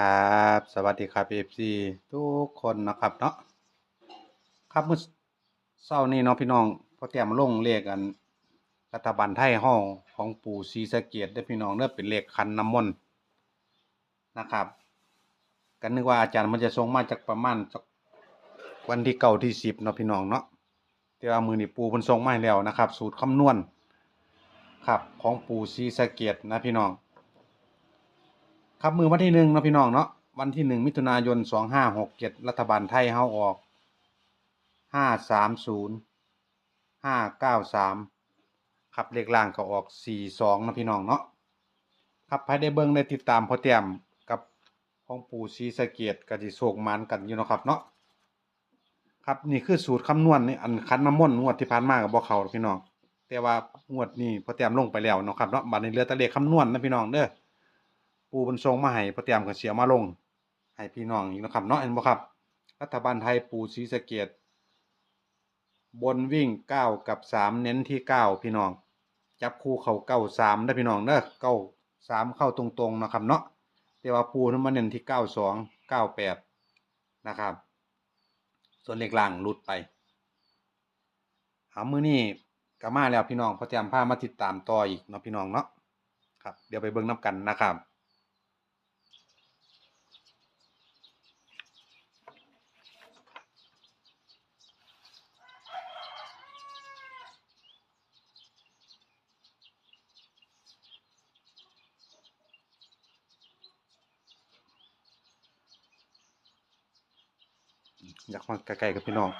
ครับ สวัสดีครับเอฟซีทุกคนนะครับเนาะครับเมื้อเช้านี้เนาะพี่น้องพอเตรียมลงเลขกัน รัฐบาลไทยห้องของปู่ศรีสะเกษได้พี่น้องเด้อเป็นเลขคันน้ำมนต์นะครับ กันนึกว่าอาจารย์มันจะส่งมาจากประมาณสักวันที่เก้าที่สิบเนาะพี่น้องเนาะแต่ว่ามือนี่ปู่เพิ่นส่งมาให้แล้วนะครับ สูตรคำนวณครับของปู่ศรีสะเกษนะพี่น้อง ครับมือวันที่หนึ่งเนาะพี่น้องเนาะวันที่หนึ่งมิถุนายนสองห้าหกเจ็ดรัฐบาลไทยเฮาออกห้าสามศูนย์ห้าเก้าสามครับเลขล่างก็ออกสี่สองนะพี่น้องเนาะครับใครได้เบิ่งได้ติดตามพอเตรียมกับของปู่ศรีสะเกดกสิโศกมันกันอยู่นะครับเนาะครับนี่คือสูตรคำนวณนี่อันคันน้ำมนต์งวดที่ผ่านมากับบ่เขาพี่น้องแต่ว่างวดนี้พอเตรียมลงไปแล้วนะครับเนาะบัดนี้เหลือต่เลขคำนวณนะพี่น้องเด้อ ปูบนทรงมาให้พอเตรียมกับเสียมาลง ให้พี่น้องอีกนะครับเนาะเห็นบ่ครับ รัฐบาลไทยปูศรีสะเกดบนวิ่งเก้ากับสามเน้นที่เก้าพี่น้อง จับคู่เข่าเก้าสามได้พี่น้องเด้อเก้าสามเข้าตรงๆนะครับเนาะแต่ว่าปูนั้นมาเน้นที่เก้าสองเก้าแปดนะครับ ส่วนเลขล่างหลุดไปหามือนี่ก็มาแล้วพี่น้องพอเตรียมพามาติดตามต่ออีกเนาะพี่น้องเนาะครับ เดี๋ยวไปเบิ่งน้ำกันนะครับ อยากมาไกลๆกับพี่น้อง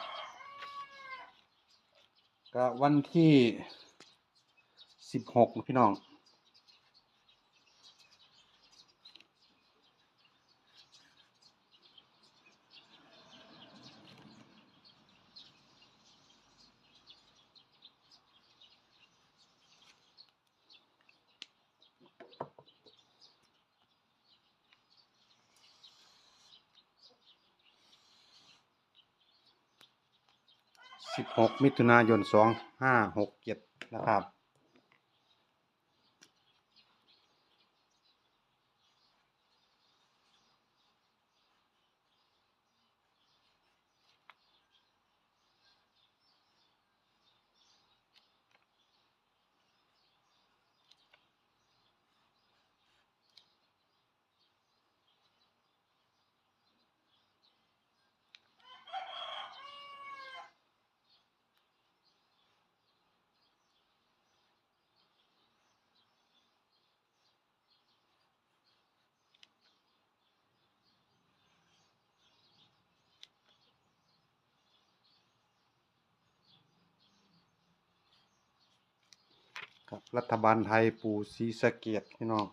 ก็วันที่สิบหกพี่น้อง สิบหกมิถุนายนสองห้าหกเจ็ดนะครับ ครับ รัฐบาลไทยปูศรีสะเกดพี่น้อง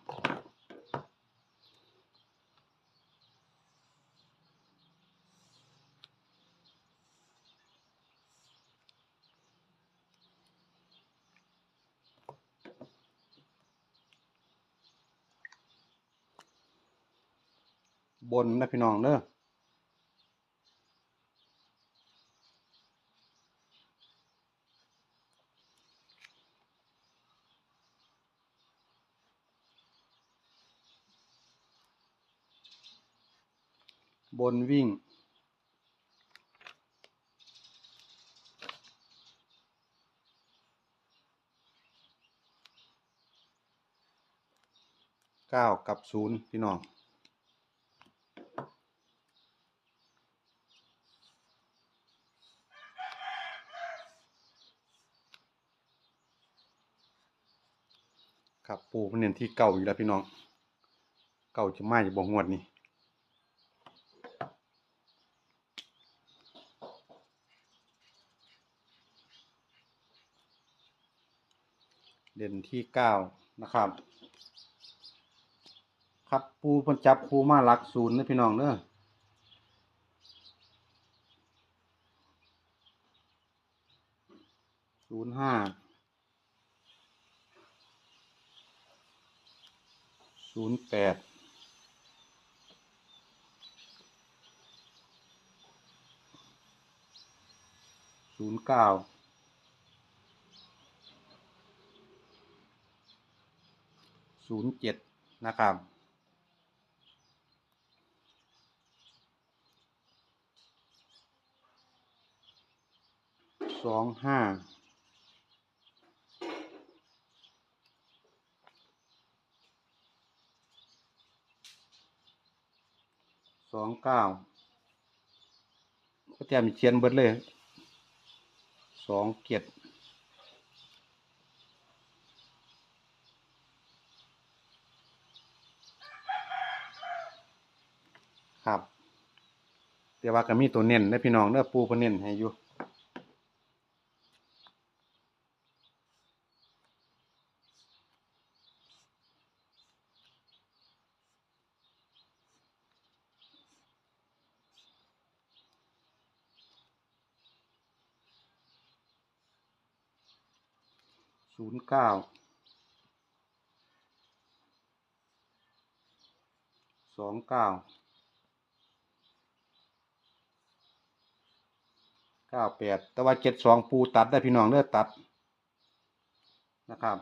บนนะพี่น้องเนอะ บนวิ่ง เก้ากับศูนย์พี่น้อง ครับปูมันเน้นที่เก่าอยู่แล้วพี่น้อง เก่าจะมาจะบ่งวดนี่ ด่นที่เก้านะครับ ครับปูเพิ่นจับปูมาหลักศูนย์นะพี่น้องเด้อศูนย์ห้าศูนย์แปดศูนย์เก้า ศูนย์เจ็ดนะครับ สองห้า สองเก้าก็เตรียมเชียนเบิดเลย สองเจ็ด แต่ว่าก็มีตัวเน้นได้พี่น้องเด้อปูเพิ่นเน้นให้อยู่ศูนย์เก้าสองเก้า เก้าแปดแต่ว่าเจ็ดสองปูตัดได้พี่น้องเลือตัดนะครับ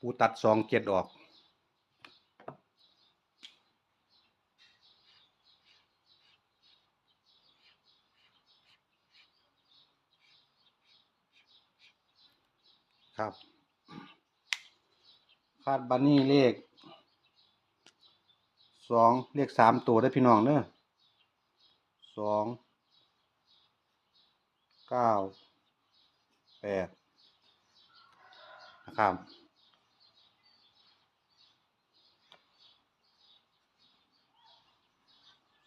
ปูตัดสองเจ็ดออกครับ คาดบันนี่เลขสองเลขสามตัวได้พี่น้องเนอะสอง เก้าแปดนะครับ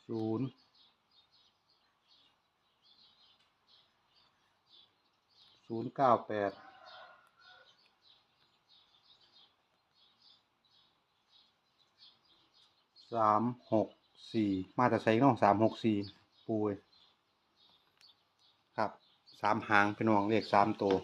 ศูนย์ศูนย์เก้าแปดสามหกสี่มาแต่ใส่น้องสามหกสี่ปูย สามหางเป็นน้องเลขสามตัว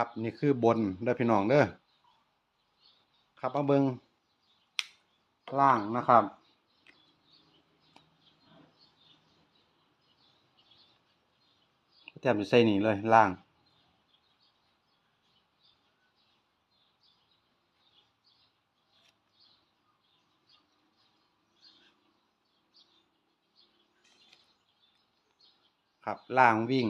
ครับนี่คือบนเด้อพี่น้องเด้อครับมาเบิงล่างนะครับ แต้มจะใส่นี่เลยล่าง ครับล่างวิ่ง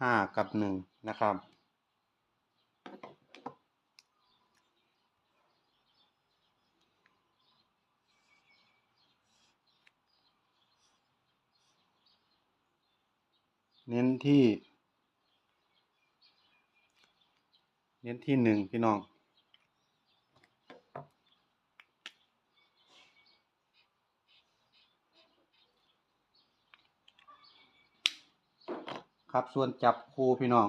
ห้ากับหนึ่งนะครับ เน้นที่ เน้นที่หนึ่งพี่น้อง ครับส่วนจับคูพี่น้อง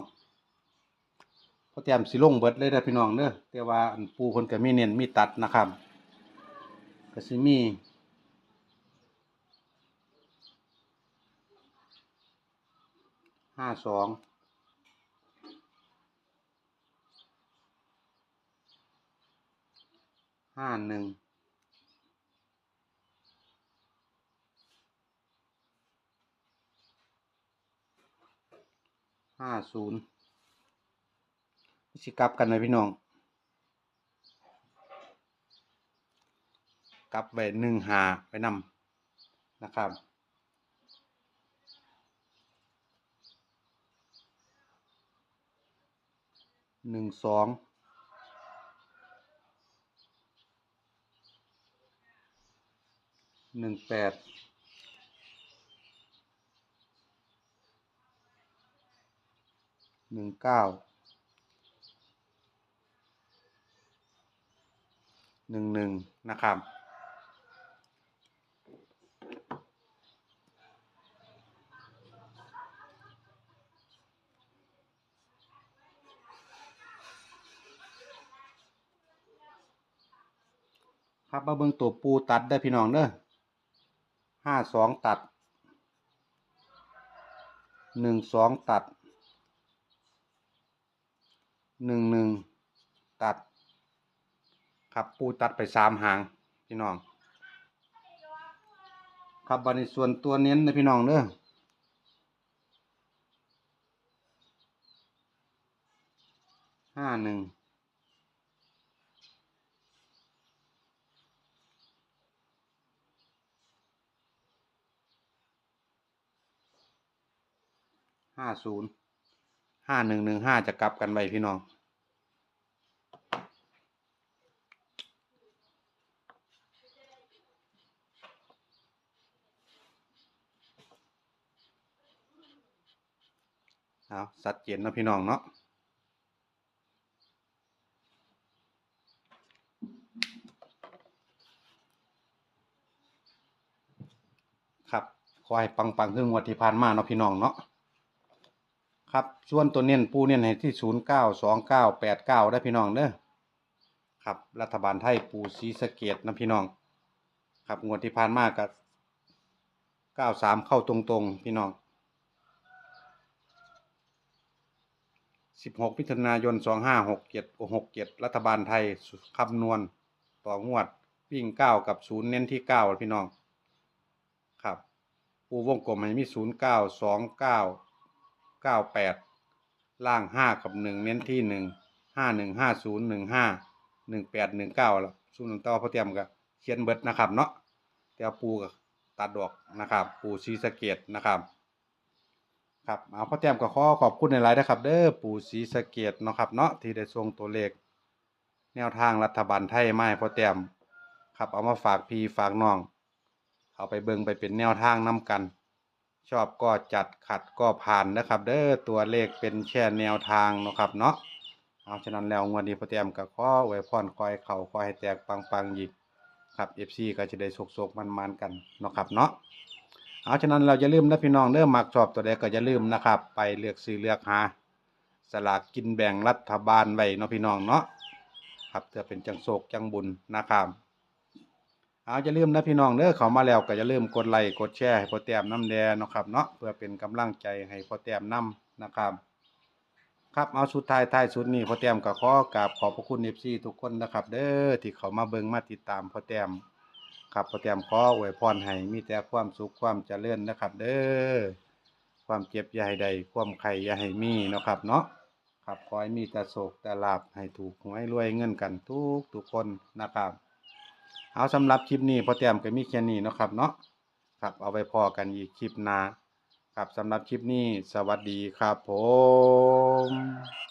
พอเตรียมสิลงเบิดเลยเด้อพี่น้องเด้อแต่ว่าอันปูคนก็มีเน้นมีตัดนะครับก็สิมี ห้าสองห้าหนึ่งห้าศูนย์สิกลับกันไหมพี่น้อง กลับไปหนึ่งหาไปนำนะครับ หนึ่งสองหนึ่งแปดหนึ่งเก้าหนึ่งหนึ่งนะครับ ครับมาเบิ่งตัวปูตัดได้พี่น้องเด้อห้าสองตัดหนึ่งสองตัดหนึ่งหนึ่งตัด ครับปูตัดไปสามหางพี่น้อง ครับบัดนี้ส่วนตัวเน้นนะพี่น้องเด้อห้าหนึ่ง ศูนย์ห้าหนึ่งหนึ่งห้าจะกลับกันไว้พี่น้องเอาสัดเจนนะพี่น้องเนาะครับ ขอให้ปังๆคืองวดที่ผ่านมาเนาะพี่น้องเนาะ ครับ ส่วนตัวเน้นปูเน้นให้ที่ศูนย์เก้าสองเก้าแปดเก้าได้พี่น้องเด้อครับ รัฐบาลไทยปูสีสะเกตนะพี่น้อง ครับงวดที่ผ่านมากับเก้าสามเข้าตรงๆ พี่น้องสิบหกมิถุนายนสองห้าหกเจ็ดหกเจ็ดรัฐบาลไทยคำนวณต่องวดวิ่งเก้ากับศูนย์เน้นที่เก้าพี่น้อง ครับ ปูวงกลมให้มีศูนย์เก้าสองเก้า เก้าแปดล่างห้ากับหนึ่งเน้นที่หนึ่งห้าหนึ่งห้าศูนย์หนึ่งห้าหนึ่งแปดหนึ่งเก้าแล้วศูนย์ต่อพอเตรียมกับเขียนเบิดนะครับเนาะแต่เอาปูกับตัดดอกนะครับ ปูซีสะเกตนะครับครับเอาพ่อแต้มก็ขอขอบคุณในไลน์นะครับ เด้อปู่ศรีสะเกดเนาะครับเนาะที่ได้ส่งตัวเลข แนวทางรัฐบาลไทยไมาให้พ่อแต้มครับเอามาฝากพี่ฝากน้อง เอาไปเบิงไปเป็นแนวทางนํกัน ชอบก็จัดขัดก็ผ่านนะครับ เด้อตัวเลขเป็นแค่แนวทางเนาะครับเนาะเอาฉะนั้นแล้ววันนี้พ่อแต้มก็ขออวยพรคอยเขาคอยให้แตกปังๆอีกครับ FC ก็จะได้โศกๆมันๆกันเนาะครับเนาะเอาฉะนั้นเราจะลืมนะพี่น้องเด้อมักชอบตัวใดก็จะลืมนะครับ ไปเลือกซื้อเลือกหาสลากกินแบ่งรัฐบาลไว้เนาะพี่น้องเนาะครับเพื่อเป็นจังโศกจังบุญนะครับ เอาจะลืมนะพี่น้องเด้อเขามาแล้วก็จะลืมกดไลค์กดแชร์ให้พ่อแต้มน้ำแดงนะครับเนาะเพื่อเป็นกำลังใจให้พ่อแต้มน้ำนะครับครับเอาสุดท้ายท้ายสุดนี้พ่อแต้มก็ขอกราบขอบพระคุณเอฟซีทุกคนนะครับ เด้อที่เขามาเบิ่งมาติดตามพ่อแต้มครับพ่อแต้มขออวยพรให้มีแต่ความสุขความเจริญนะครับ เด้อความเจ็บอย่าให้ใดความไข่อย่าให้มีนะครับเนาะครับขอให้มีแต่โศกแต่ลาบให้ถูกหวยรวยเงินกันทุกทุกคนนะครับ เอาสำหรับคลิปนี้พอแต้มก็มีแค่นี้เนาะครับเนาะครับเอาไปพอกันอีกคลิปหน้าครับสำหรับคลิปนี้สวัสดีครับผม